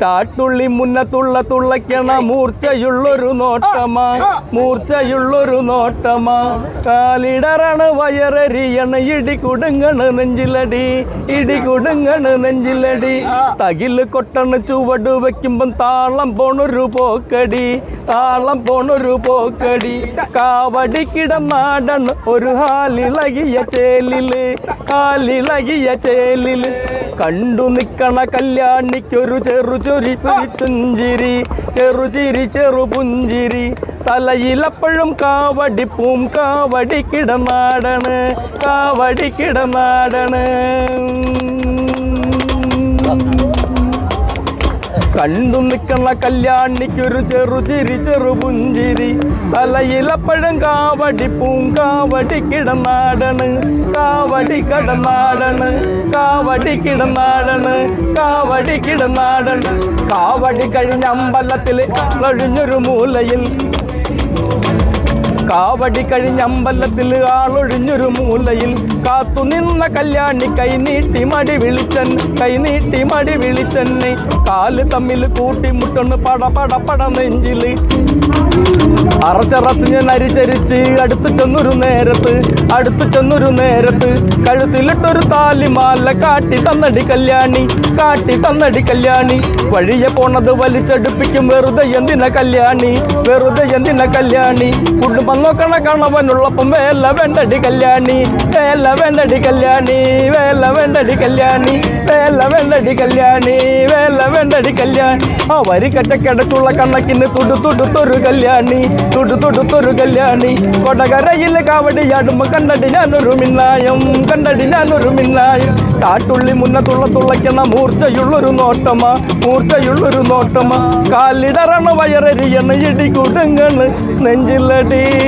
ചാട്ടുള്ളി മുന്നത്തുള്ള തുള്ളക്കണ മൂർച്ചയുള്ളൊരു നോട്ടമാ. മൂർച്ചയുള്ളൊരു നോട്ടമാ. കാലിടറണ വയറരിയണ ഇടി കൊടുങ്ങണ് നെഞ്ചിലടി ഇടി കൊടുങ്ങണ് നെഞ്ചിലടി. തകിൽ കൊട്ടണ് ചുവട് വെക്കുമ്പം താളം പോണൊരു പോക്കടി താളം പോണൊരു പോക്കടി. കാവടി കിടന്നാടണ് ഒരു ഹാലിളകിയ ചേലിൽ ഹാലിളകിയ ചേലിൽ. കണ്ടു നിക്കണ കല്യാണിക്കൊരു ചെറു ചൊരി പുഞ്ചിരി. ചെറുചിരി ചെറുപുഞ്ചിരി തലയിലപ്പോഴും കാവടി പൂം കാവടി കിടന്നാടണ് കാവടി കിടന്നാടണ്. കണ്ടു നിൽക്കണ കല്യാണിക്കൊരു ചെറുചിരി ചെറുപുഞ്ചിരി ചെറു പുഞ്ചിരി. തലയിലപ്പഴം കാവടി പൂങ്കാവടി കിടന്നാടണ്. കാവടി കിടന്നാടണ്. കാവടി കിടന്നാടണ്. കാവടി കിടന്നാടണ്. കാവടി കഴിഞ്ഞ അമ്പലത്തിൽ കഴിഞ്ഞൊരു മൂലയിൽ കാവടി കഴിഞ്ഞ അമ്പലത്തിൽ ആളൊഴിഞ്ഞൊരു മൂലയിൽ കാത്തു നിന്ന കല്യാണി കൈ നീട്ടി മടി വിളിച്ചൻ കൈ നീട്ടി മടി വിളിച്ചെന്നെ കാൽ തമ്മിൽ കൂട്ടിമുട്ടണ് പട പട പട നെഞ്ചിൽ അറച്ചറച്ച് ഞാൻ അരിചരിച്ച് അടുത്ത് ചെന്നൊരു നേരത്ത് അടുത്ത് ചെന്നൊരു നേരത്ത് കഴുത്തിലിട്ടൊരു താലിമാല കാട്ടി തന്നടി കല്യാണി കാട്ടി തന്നടി കല്യാണി. വഴിയെ പോണത് വലിച്ചടുപ്പിക്കും വെറുതെ എന്തിന കല്യാണി വെറുതെ എന്തിന കല്യാണി? കുടുംബം നോക്കണ കണവനുള്ളപ്പം വേല വേണ്ടടി കല്യാണി വേല വേണ്ടടി കല്യാണി വേല വേണ്ടടി കല്യാണി വേല വേണ്ടടി കല്യാണി വേല വേണ്ടടി കല്യാണി ആ വരി കച്ചക്കടച്ചുള്ള കണക്കിന് തുടു തുടുത്തൊരു കല്യാണി തുടു തുടുത്തൊരു കല്യാണി കൊടകരയിലെ കാവടിയാടുമ്പോ കണ്ടടി ഞാനൊരു മിന്നായം കണ്ടടി ഞാനൊരു മിന്നായം കാട്ടുള്ളി മുന്നത്തുള്ള തുള്ളയ്ക്കണ മൂർച്ചയുള്ളൊരു നോട്ടമാ മൂർച്ചയുള്ളൊരു നോട്ടമാ കാലിടറണ വയറരിയണ ഇടി കുടുങ്ങണ് നെഞ്ചിലടി